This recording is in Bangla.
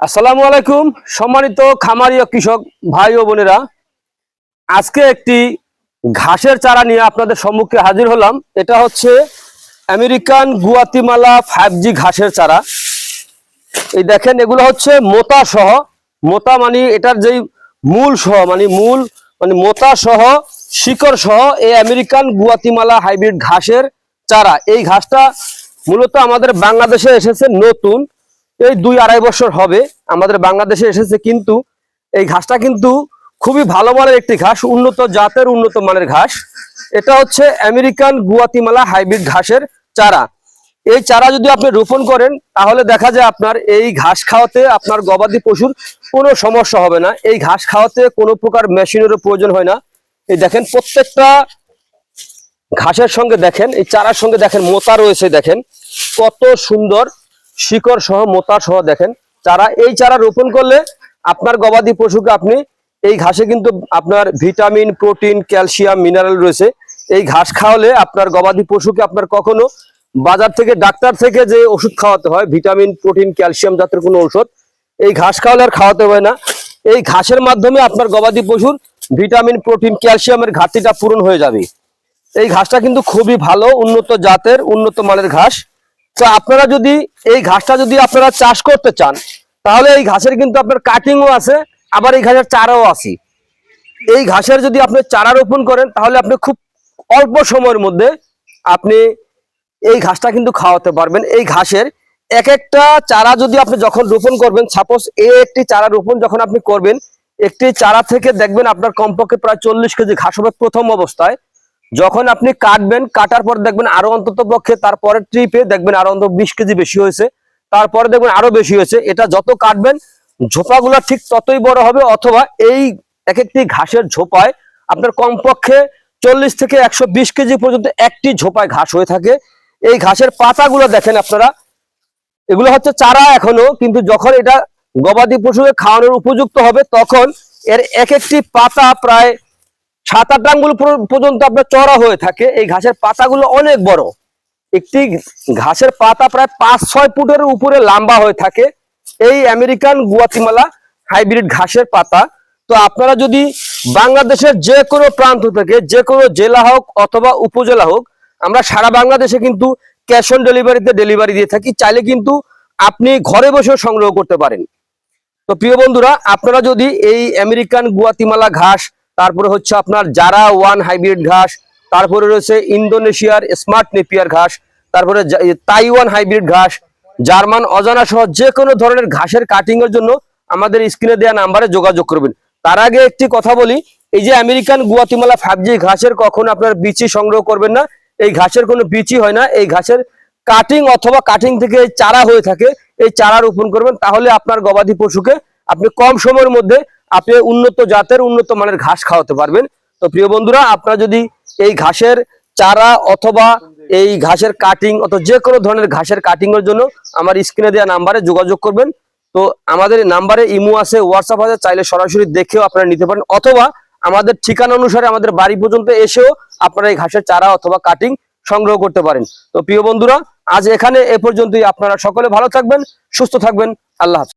আসসালামু আলাইকুম, সম্মানিত খামারি ও কৃষক ভাই ও বোনেরা। আজকে একটি ঘাসের চারা নিয়ে আপনাদের সম্মুখে হাজির হলাম। এটা হচ্ছে আমেরিকান গুয়াতিমালা ফাইভ জি ঘাসের চারা। এই দেখেন, এগুলো হচ্ছে মোতা সহ। মোতা মানে এটার যেই মূল সহ মানে মূল মানে মোতা সহ, শিকড় সহ এই আমেরিকান গুয়াতিমালা হাইব্রিড ঘাসের চারা। এই ঘাসটা মূলত আমাদের বাংলাদেশে এসেছে নতুন। এই দুই আড়াই বছর হবে, আমাদের বাংলাদেশে এসেছে কিন্তু এই ঘাসটা কিন্তু খুবই ভালো মানের একটি ঘাস, উন্নত জাতের উন্নত মানের ঘাস। এটা হচ্ছে আমেরিকান গুয়াতিমালা হাইব্রিড ঘাসের চারা। এই চারা যদি আপনি রোপণ করেন, তাহলে দেখা যায় আপনার এই ঘাস খাওয়াতে আপনার গবাদি পশুর কোনো সমস্যা হবে না। এই ঘাস খাওয়াতে কোনো প্রকার মেশিনেরও প্রয়োজন হয় না। এই দেখেন, প্রত্যেকটা ঘাসের সঙ্গে দেখেন, এই চারার সঙ্গে দেখেন মোতা রয়েছে, দেখেন। কত সুন্দর শিকড় সহ মোতা সহ দেখেন। চারা, এই চারা রোপণ করলে আপনার গবাদি পশুকে আপনি এই ঘাসে কিন্তু আপনার ভিটামিন, প্রোটিন, ক্যালসিয়াম, মিনারেল রয়েছে। এই ঘাস খাওয়ালে আপনার গবাদি পশুকে আপনার কখনো বাজার থেকে, ডাক্তার থেকে যে ওষুধ খাওয়াতে হয়, ভিটামিন, প্রোটিন, ক্যালসিয়াম জাতের কোনো ঔষধ, এই ঘাস খাওয়ালে আর খাওয়াতে হয় না। এই ঘাসের মাধ্যমে আপনার গবাদি পশুর ভিটামিন, প্রোটিন, ক্যালসিয়ামের ঘাটতিটা পূরণ হয়ে যাবে। এই ঘাসটা কিন্তু খুবই ভালো, উন্নত জাতের, উন্নত মানের ঘাস। তো আপনারা যদি এই ঘাসটা যদি আপনারা চাষ করতে চান, তাহলে এই ঘাসের কিন্তু আপনার কাটিংও আছে, আবার এই ঘাসের চারাও আছে। এই ঘাসের যদি আপনি চারা রোপণ করেন, তাহলে আপনি খুব অল্প সময়ের মধ্যে আপনি এই ঘাসটা কিন্তু খাওয়াতে পারবেন। এই ঘাসের এক একটা চারা যদি আপনি যখন রোপণ করবেন সাপোজ এই একটি চারা রোপণ যখন আপনি করবেন, একটি চারা থেকে দেখবেন আপনার কমপক্ষে প্রায় চল্লিশ কেজি ঘাস হবে প্রথম অবস্থায়। যখন আপনি কাটবেন, কাটার পর দেখবেন আরও অন্তত পক্ষে তারপরের ট্রিপে দেখবেন আরও অন্তত বিশ কেজি বেশি হয়েছে। তারপরে দেখবেন আরও বেশি হয়েছে। এটা যত কাটবেন, ঝোপাগুলো ঠিক ততই বড় হবে অথবা এই এক একটি ঘাসের ঝোপায় আপনার কমপক্ষে চল্লিশ থেকে একশো বিশ কেজি পর্যন্ত একটি ঝোপায় ঘাস হয়ে থাকে। এই ঘাসের পাতাগুলো দেখেন আপনারা। এগুলো হচ্ছে চারা এখনও, কিন্তু যখন এটা গবাদি পশুকে খাওয়ানোর উপযুক্ত হবে, তখন এর এক একটি পাতা প্রায় সাত আট আঙ্গুল পর্যন্ত আপনার চড়া হয়ে থাকে। এই ঘাসের পাতাগুলো অনেক বড়। একটি ঘাসের পাতা প্রায় পাঁচ, ছয় ফুটের উপরে লম্বা হয়ে থাকে। এই আমেরিকান গুয়াতিমালা হাইব্রিড ঘাসের পাতা। তো আপনারা যদি বাংলাদেশের যে কোনো প্রান্ত থেকে, যে কোনো জেলা হোক অথবা উপজেলা হোক, আমরা সারা বাংলাদেশে কিন্তু ক্যাশ অন ডেলিভারিতে ডেলিভারি দিয়ে থাকি। চাইলে কিন্তু আপনি ঘরে বসেও সংগ্রহ করতে পারেন। তো প্রিয় বন্ধুরা, আপনারা যদি এই আমেরিকান গুয়াতিমালা ঘাস তারপরে হচ্ছে আপনার জারা ওয়ান হাইব্রিড ঘাস, তারপরে রয়েছে ইন্দোনেশিয়ার স্মার্ট নেপিয়ার ঘাস, তারপরে তাইওয়ান হাইব্রিড ঘাস, জার্মান অজানা সহ যে কোনো ধরনের ঘাসের কাটিং এর জন্য আমাদের স্ক্রিনে দেওয়া নাম্বারে যোগাযোগ করবেন। তার আগে একটি কথা বলি, এই যে আমেরিকান গুয়াতিমালা ফাইভ জি ঘাসের কখনো আপনার বিচি সংগ্রহ করবেন না, এই ঘাসের কোনো বিচি হয় না, এই ঘাসের কাটিং অথবা কাটিং থেকে চারা হয়ে থাকে, এই চারা রোপণ করবেন, তাহলে আপনার গবাদি পশুকে আপনি কম সময়ের মধ্যে আপনি উন্নত জাতের উন্নত মানের ঘাস খাওয়াতে পারবেন। তো প্রিয় বন্ধুরা, আপনারা যদি এই ঘাসের চারা অথবা এই ঘাসের কাটিং অথবা যে কোনো ধরনের ঘাসের কাটিং এর জন্য আমার স্ক্রিনে দেওয়া নাম্বারে যোগাযোগ করবেন। তো আমাদের নাম্বারে ইমো আছে হোয়াটসঅ্যাপ আছে, চাইলে সরাসরি দেখেও আপনারা নিতে পারেন। অথবা আমাদের ঠিকানা অনুসারে আমাদের বাড়ি পর্যন্ত এসেও আপনারা এই ঘাসের চারা অথবা কাটিং সংগ্রহ করতে পারেন। তো প্রিয় বন্ধুরা, আজ এখানে এ পর্যন্তই। আপনারা সকলে ভালো থাকবেন, সুস্থ থাকবেন। আল্লাহ